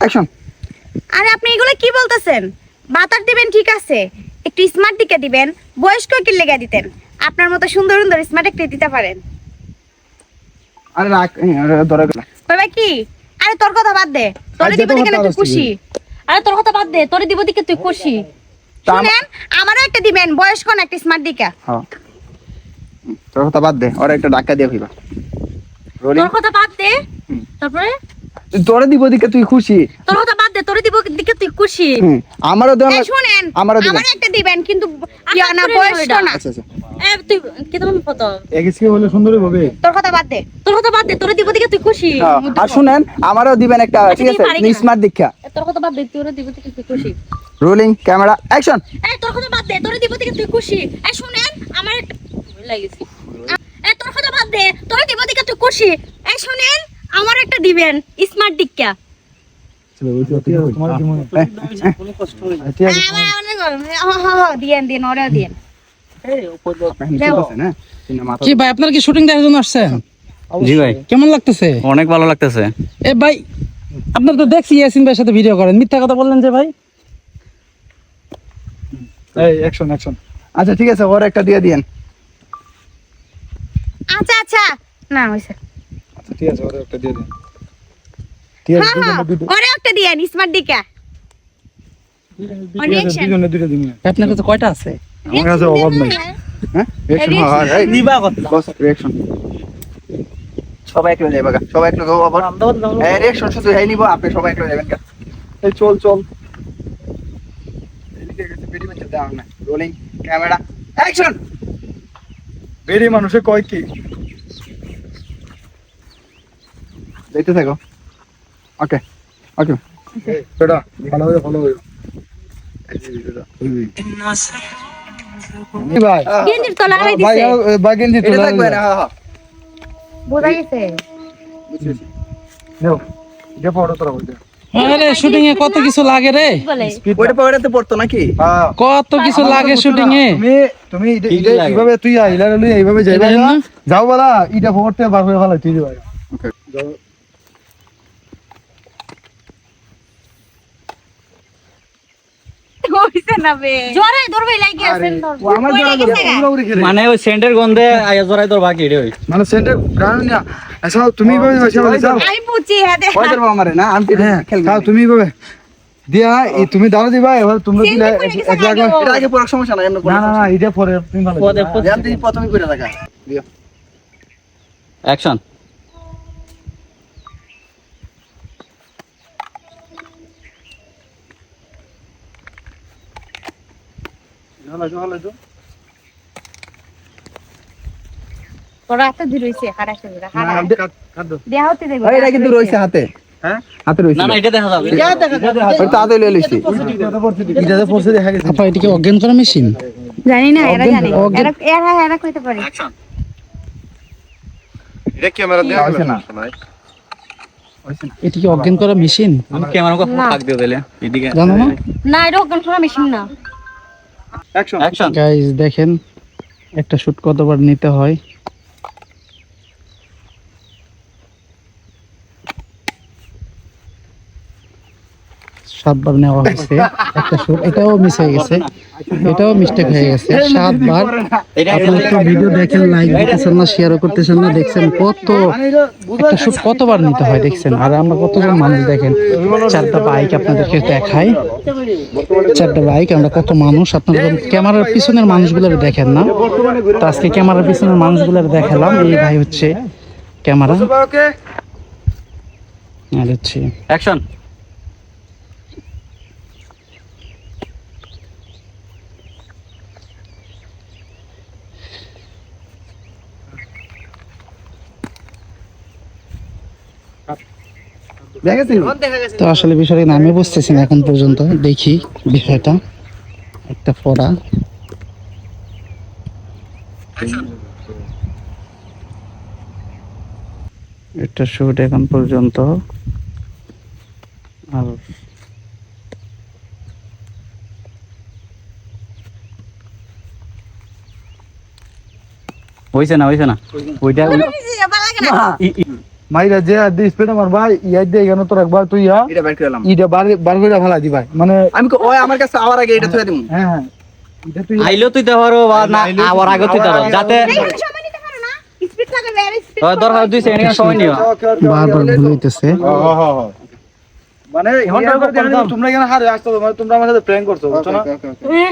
Action আরে আপনি এগুলো কি বলতেছেন? বাতার দিবেন ঠিক আছে। একটু স্মার্ট দিকে দিবেন বয়স্ক কি লেগে দিতেন। আপনার মতো সুন্দর সুন্দর স্মার্ট একটু দিতে পারেন। আরে রাখ ধরে গেল। কইবা কি? আরে তোর কথা বাদ দে। তোরে দিব দিকে না তুই খুশি? আরে তোর কথা বাদ দে তোরে দিব দিকে তুই খুশি। শুনেন আমারও একটা দিবেন বয়স্ক না একটা স্মার্ট দিকে। হ্যাঁ। তোর কথা বাদ দে ওরা একটা ডাক্কা দিয়ে হইবা তোর কথা বাদ দে। তারপরে? তোরে দিব দিকে তুই খুশি। তোর কথা বাদ দে তোরে দিব দিকে তুই খুশি। আমারও শুনেন আমারও দিবেন। আমার একটা দিবেন কিন্তু ইয়া না বয়স্ক না। আচ্ছা আচ্ছা। এ তুই কি তোমার কত এগেসকে হলে সুন্দরই হবে তোর কথা বাদ দে তোর কথা বাদ দে তোরে দিব দিকে তুই খুশি। হ্যাঁ, আর শুনেন আমারও দিবেন একটা আচ্ছা, ঠিক আছে? স্মার্ট দীক্ষা। তোর কথা বাদ দে তোরে দিব দিকে তুই খুশি। রোলিং ক্যামেরা অ্যাকশন এই তোর কথা বাদ দে তোরে দিব দিকে তুই খুশি। এই শুনেন আমার একটা লাগেছি। এ তোর কথা বাদ দে তোরে দিব দিকে তুই খুশি। এই শুনেন আমার একটা দিবেন স্মার্ট দিকা তোমার কি মনে ঠিক আছে। আমার আমার হ হ দিয়েন দিন ওরে দিয়েন। কি ভাই আপনার কি শুটিং দেখার জন্য আসছেন? জি ভাই। কেমন লাগতেছে? অনেক ভালো লাগতেছে। এ ভাই আপনার তো দেখছি ইয়াসিন ভাইয়ের সাথে ভিডিও করেন। মিথ্যা কথা বললেন যে ভাই। এই অ্যাকশন অ্যাকশন আচ্ছা ঠিক আছে ওর একটা দিয়ে দিয়েন। আচ্ছা আচ্ছা। না হইছে। আচ্ছা ঠিক আছে ওরে একটা দিয়ে দিন ঠিক আছে হ্যাঁ হ্যাঁ দুজনে দুটো ওরে একটা দিয়েন স্মার্ট দিকা। দুজনে দুটো দিন আপনার কাছে কয়টা আছে? আমার কাছে অভাব নাই। হ্যাঁ? নিবা কথা বস রিঅ্যাকশন সবাই একলো যাইবা সবাই একলো যাব আবার রিঅ্যাকশন শুধু এই নিব আপনি সবাই একলো যাবেন এই চল চল। রোলিং ক্যামেরা অ্যাকশন বেরি মানুষে কয় কি? দেখতে থাকো। ওকে ওকে বেটা ভালো হয়ে ভালো হয়ে। ভাই। গেঞ্জির তলা হারাই দিছে। ভাই গেঞ্জি এটা থাকবে না হ্যাঁ হ্যাঁ বোঝা গেছে। নেও এটা পড়ো তোরা বলতে আরে শুটিং এ কত কিছু লাগে রে? ওইটা পড়তো নাকি? হ্যাঁ। কত কিছু লাগে শুটিং এ? তুমি এটা- এটা? এইভাবে তুই আইলা লই এইভাবে যাইবা এটা না? না? যাও বলা ইটা পড়তে হয়ে ভালো তুই ভাই। ওকে হইছে না বে। জোরে লাগি আছেন খেলে। মানে ওই সেন্টের গন্ধে আয়া জরাই তোর বাকি রে মানে সেন্টার গান না আচ্ছা তুমি এইভাবে বসে বলে যাও আমি বুঝছি হ্যাঁ দে। ওই ধরবো আমারে না? আমি হ্যাঁ তুমি দিয়া তুমি দাঁড়া দিবা এবার তোমরা দিলে এক জায়গায় এটা আগে পড়ার সমস্যা নাই এমনি না না না এটা পরে তুমি ভালো পরে দিবা। প্রথমে করে রাখা দিও অ্যাকশন তোরা এত দূর হইছে হারা শুরু না, হারা কাট- কাট দাও। দেয়া হতে দেখো ওই এটা কিন্তু রইছে হাতে। হ্যাঁ? হাতে রইছে। না না এটা দেখা যাবে। ওই তো হাতে লয়ে লইছি। এটাতে পড়ছে দেখা গেছে। আপা এটা কি অজ্ঞান করা মেশিন? জানি না এরা জানে। অজ্ঞান- এরা এরা এরা কইতে পারে। এটা ক্যামেরা দিয়ে হইছে না। এটা কি অজ্ঞান করা মেশিন? আমি ক্যামেরা কো ফাক দিও দিলে এদিকে। জানো না? না এটা অজ্ঞান করা মেশিন না। অ্যাকশন অ্যাকশন গাইস দেখেন একটা শুট কতবার নিতে হয়। সাতবার নেওয়া হয়েছে একটা শুট এটাও মিস হয়ে গেছে। এটাও মিস্টেক হয়ে গেছে। সাতবার এটা আপনারা তো ভিডিও দেখেন লাইক দিতেছেন না শেয়ারও করতেছেন না দেখছেন কত একটা শুট কতবার নিতে হয় দেখছেন? আর আমরা কতজন মানুষ দেখেন চারটা বাইক আপনাদেরকে দেখাই। চারটা বাইক আমরা কত মানুষ আপনারা ক্যামেরার পিছনের মানুষগুলো দেখেন না। তো আজকে ক্যামেরার পিছনের মানুষগুলো দেখালাম এই ভাই হচ্ছে ক্যামেরা। আর হচ্ছে অ্যাকশন তো আসলে বিষয়টা আমি বুঝতেছি না এখন পর্যন্ত। দেখি বিষয়টা। একটা ফোড়া একটা শুট এখন পর্যন্ত। আর হইছে না হইছে না। ওইটা মাইরা যে আর দিয়ে স্পিড আমার ভাই ইয়াই দিয়ে কেন তোর একবার তুই ইয়া এটা বের করলাম ইটা বার বার করে ফেলা দি ভাই মানে আমি কই, ওই আমার কাছে আবার আগে এটা থুয়ে দিমু। হ্যাঁ হ্যাঁ। এটা তুই আইলেও বা না আবার আগে তুই পারো। যাতে দরকার দুই সেকেন্ড সময় নিও বারবার ভুল মানে তোমরা এখানে হারে আসতো মানে তোমরা আমার সাথে প্র্যাঙ্ক করছ বুঝছ না?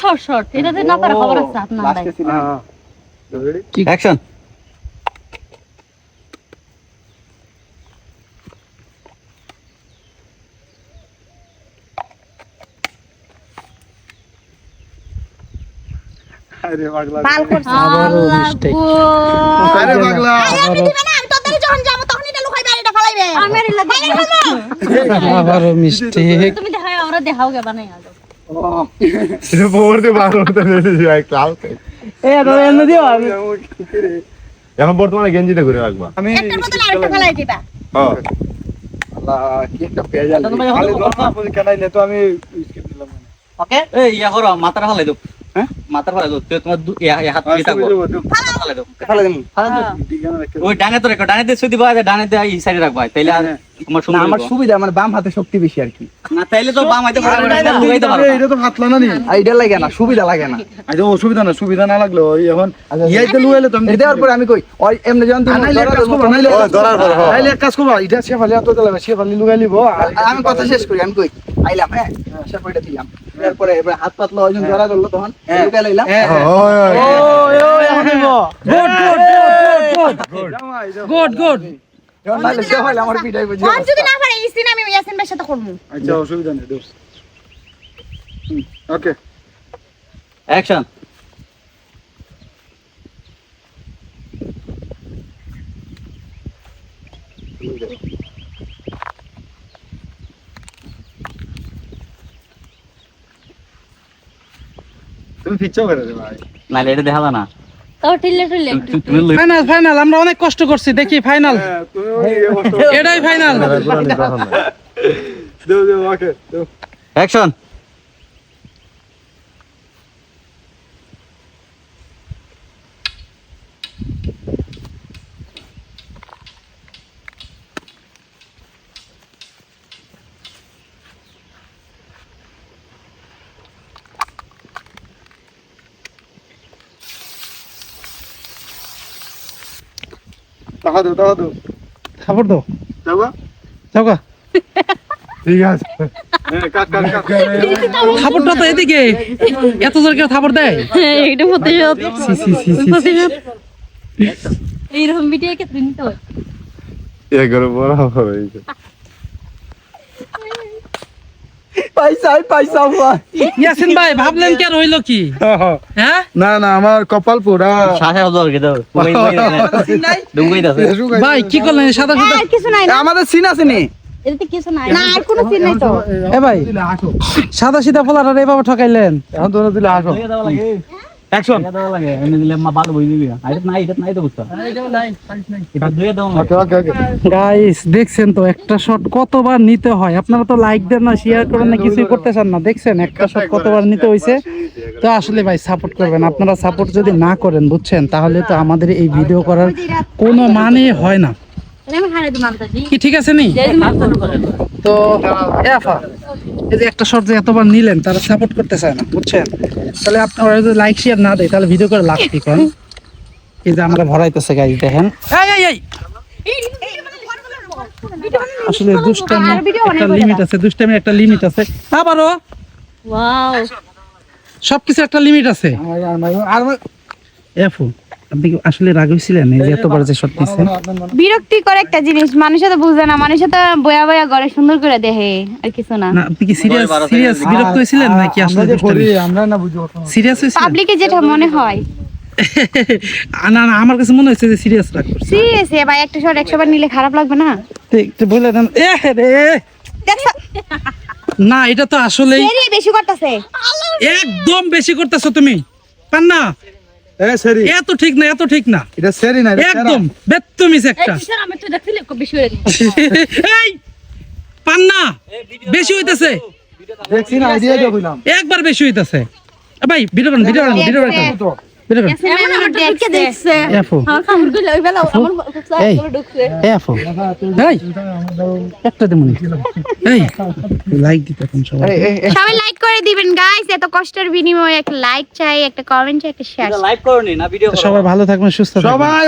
Short short. এটাতে না পারে খবর আছে আপনার নাই লাস্টে ছিল অ্যাকশন বাল করছে। আবারও আরে পাগলা। আরে আপনি না, আমি তাড়াতাড়ি যখন যাব তখন এটা লুকাই বাইরেটা ফালাইবে। আমি আর আবারও মিস্টেক তুমি দেখাও আমরা দেখাও গে বানাই আলো এটা পড়তে পারো তো ভাই ক্লাউড এ আর এনে দিও এখন বর্তমানে গেঞ্জিটা ঘুরে রাখবা। আমি একটার বদলে আরেকটা ফালাই দিবা। হ্যাঁ আল্লাহ কি একটা খালি তো আমি স্কিপ দিলাম। ওকে? এই ইয়া করো মাথার ফালাই দাও। মাথার দাও তোমার দু- হাত দিয়ে দাও ফেলে দিমু। ওই ডানে তো রেখো ডানে দিয়ে দিবা আর ডানে দিয়ে এই সাইডে রাখবা তাইলে আর তোমার না আমার সুবিধা আমার বাম হাতে শক্তি বেশি আর কি। না তাইলে তো বাম হাতে দাও এটা তো না নি? আর এটা লাগে না সুবিধা লাগে না। আচ্ছা অসুবিধা না সুবিধা না লাগল ওই এখন ইয়াইতে লুয়াইলে তো আমি এটা দেওয়ার পরে আমি কই ওই এমনি যখন তুমি ধরার পর, হ্যাঁ। নাইলে এক কাজ করব, এটা শেফালি হাতে দিলাম, শেফালি লুকাই লিবো, আমি কথা শেষ করি আমি কই আইলাম হ্যাঁ? সেপটা দিলাম। তারপরে এবার হাত পাতলা ওজন ধরা ধরলো তখন। লইলাম। হ্যাঁ, হ্যাঁ। গুড গুড যখন নাইলে আমার পিঠাই বুঝি যদি না পারে এই আমি ইয়াসিন ভাইয়ের সাথে করব। আচ্ছা অসুবিধা নেই দোস্ত। ওকে। অ্যাকশন তুমি করে ভাই? এটা না। তুমি- তুমি লই- ফাইনাল ফাইনাল আমরা অনেক কষ্ট করছি দেখি ফাইনাল হ্যাঁ। এটাই ফাইনাল দেও দেও ওকে দেও। অ্যাকশন টাকা দেও তাহা দেও। খাবার দাও। যাবা? যাওগা ঠিক আছে। হ্যাঁ কাট কাট কাট। খাবারটা তো এদিকে। এত জোর কেউ খাবার দেয়? এটা প্রতিশোধ। সি সি সি সি প্রতিশোধ। এইরকম ভিডিও কে নিতে হয় এ করে বড় হবে পয়সা পয়সা ভাই ইয়াসিন ভাই ভাবলেন কি আর হইল কি? হ্যাঁ? না না আমার কপাল পুরা শ্বাসে জল কে দাও ডুঙ্গাই দাও ভাই। কি করলেন? সাদা সাদা আর কিছু নাই আমাদের সিন আছে নি? এতে কিছু নাই। না আর কোনো সিন নাই তো। এ ভাই। আসো সাদা সিধা পোলাটা এভাবে ঠকাইলেন। এখন তোরা দিলে আসো। অ্যাকশন দাও লাগে এমনি দিলে মা ভালো বই দিবি। এটা নাই এটা নাই তো বুঝতা এটা দুইয়া দাও ওকে ওকে ওকে গাইস দেখছেন তো একটা শট কতবার নিতে হয়? আপনারা তো লাইক দেন না শেয়ার করেন না কিছুই করতে চান না। দেখছেন একটা শট কতবার নিতে হইছে? তো আসলে ভাই সাপোর্ট করবেন। আপনারা সাপোর্ট যদি না করেন বুঝছেন তাহলে তো আমাদের এই ভিডিও করার কোনো মানে হয় না। কি ঠিক আছে নি? তো এই যে একটা শর্ট যে এতবার নিলেন তারা সাপোর্ট করতে চায় না বুঝছেন? তাহলে আপনারা যদি লাইক শেয়ার না দেয় তাহলে ভিডিও করে লাভ কি করেন? এই যে আমরা ভরাইতেছে গাইজ দেখেন। এই এই এই! আসলে দুষ্টামি একটা লিমিট আছে দুষ্টামির একটা লিমিট আছে। আবারও! ওয়াও সবকিছু একটা লিমিট আছে। আর এফু আপনি কি আসলে রাগ হয়েছিলেন এই যে এতবার যে শট বিরক্তিকর একটা জিনিস মানুষে তো বুঝে না মানুষে তো বয়া বয়া ঘরে সুন্দর করে দেখে আর কিছু না। না আপনি কি সিরিয়াস সিরিয়াস বিরক্ত হয়েছিলেন নাকি আসলে আমরা আমরা না বুঝি সিরিয়াস হয়েছিলেন পাবলিকে যেটা মনে হয়। না না আমার কাছে মনে হচ্ছে যে সিরিয়াস রাগ করছে। সিরিয়াস ভাই একটা শট একশো বার নিলে খারাপ লাগবে না? একটু বলে দেন। এ রে। না এটা তো আসলেই দেরি বেশি করতেছে। একদম বেশি করতেছো তুমি। পান না এ সেরি এত ঠিক না এত ঠিক না। এটা সেরি না এটা সেরা। একদম বেত্তমিস একটা। আমি তো দেখছিলাম বেশি হয়ে এই পান না বেশি হইতেছে। দেখছি না আইডিয়া দিয়ে কইলাম একবার বেশি হইতেছে। ভাই ভিডিও ভিডিও ভিডিও লাইক করে দিবেন গাইস এত কষ্টের বিনিময়ে একটা লাইক চাই একটা কমেন্ট চাই একটা শেয়ার লাইভ করনি না ভিডিও তো সবাই ভালো থাকবেন সুস্থ সবাই